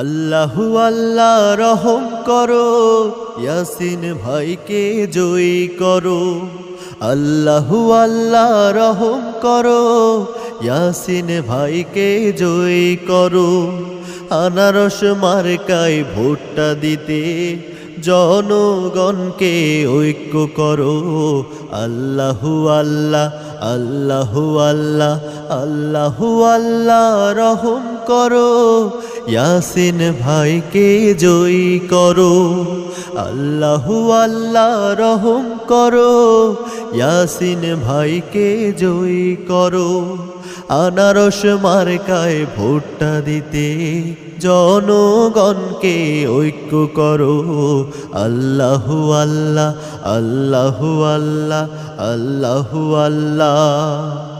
আল্লাহু আল্লাহ রহম করো, ইয়াসিন ভাইকে জয়ী করো। আল্লাহু আল্লাহ রহম করো, ইয়াসিন ভাইকে জয়ী করো। আনারস মার্কায় ভোটটা দিতে জনগণকে ঐক্য করো। আল্লাহু আল্লাহ আল্লাহু আল্লাহ আল্লাহু আল্লাহ রহম করো। ইয়াসিন ভাইকে জয়ী করো, আল্লাহু আল্লাহ রহম করো, ইয়াসিন ভাইকে জয়ী করো। আনারস মার্কায় ভোটটা দিতে জনগণকে ঐক্য করো, আল্লাহু আল্লাহ আল্লাহু আল্লাহ আল্লাহু আল্লাহ।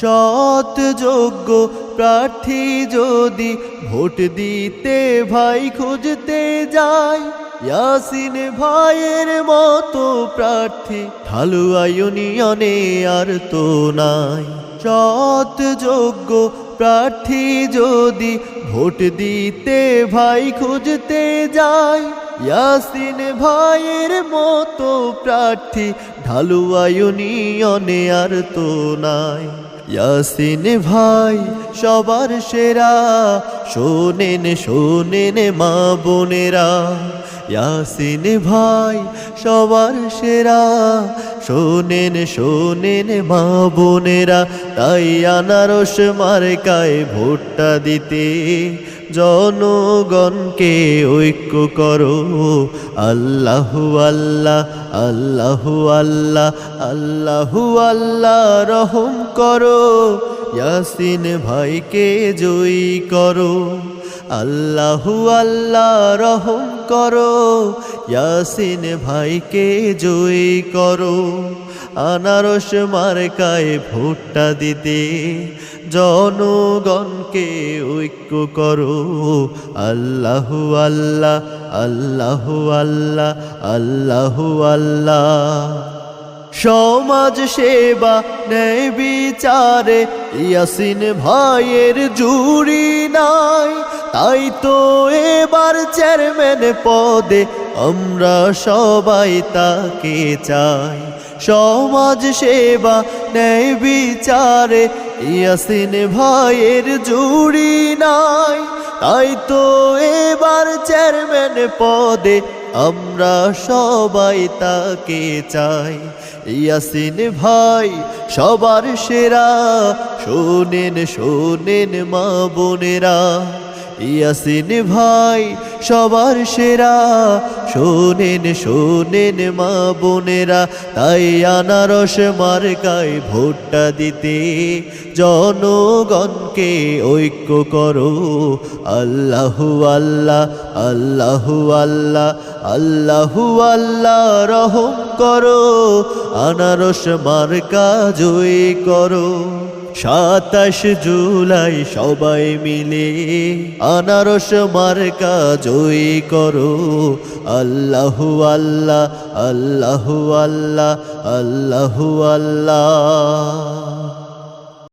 সৎ যোগ্য প্রার্থী যদি ভোট দিতে ভাই খুঁজতে যায়, ইয়াসিন ভাইয়ের মতো প্রার্থী ঢালুয়া ইউনিয়নে আর তো নাই। সৎ যোগ্য প্রার্থী যদি ভোট দিতে ভাই খুঁজতে যায়, ইয়াসিন ভাইয়ের মতো প্রার্থী ঢালুয়া ইউনিয়নে আর তো নাই। ইয়াসিন ভাই, সবার সেরা। শোনেন শোনেন মা বোনেরা। ইয়াসিন ভাই, সবার সেরা। শোনেন শোনেন মা বোনেরা। তাই আনারস মার্কায় ভোটটা দিতে জনগণকে ঐক্য করো। আল্লাহ আল্লাহ আল্লাহ আল্লাহ আল্লাহ আল্লাহ রহম করো। ইয়াসিন ভাইকে জয়ী করো। আল্লাহ আল্লাহ রহম করো, ইয়াসিন ভাইকে জয়ী করো। আনারস মার্কায় ভোটটা দিতে জনগণকে ঐক্য করো। আল্লাহ আল্লাহ আল্লাহ আল্লাহ আল্লাহ আল্লাহ। সমাজ সেবা ন্যায় বিচারে, ইয়াসিন ভাইয়ের জুড়ি নাই। তাই তো এবার চেয়ারম্যান পদে আমরা সবাই তাকে চাই। সমাজ সেবা ন্যায় বিচারে, ইয়াসিন ভাইয়ের জুড়ি নাই। তাই তো এবার চেয়ারম্যান পদে আমরা সবাই তাকে চাই। ইয়াসিন ভাই সবার সেরা শোনেন শোনেন মা বোনেরা। ইয়াসিন ভাই, সবার সেরা। শোনেন শোনেন মা বোনেরা, তাই আনারস মার্কায় ভোটটা দিতে। জনগণকে ঐক্য করো। আল্লাহু আল্লাহ আল্লাহু আল্লাহ আল্লাহু আল্লাহ রহম করো। আনারস মার্কা জয়ী করো। সাতাশ জুলাই সবাই মিলে আনারস মার্কা জয়ী করো। আল্লাহ আল্লাহ আল্লাহ আল্লাহ আল্লাহ আল্লাহ।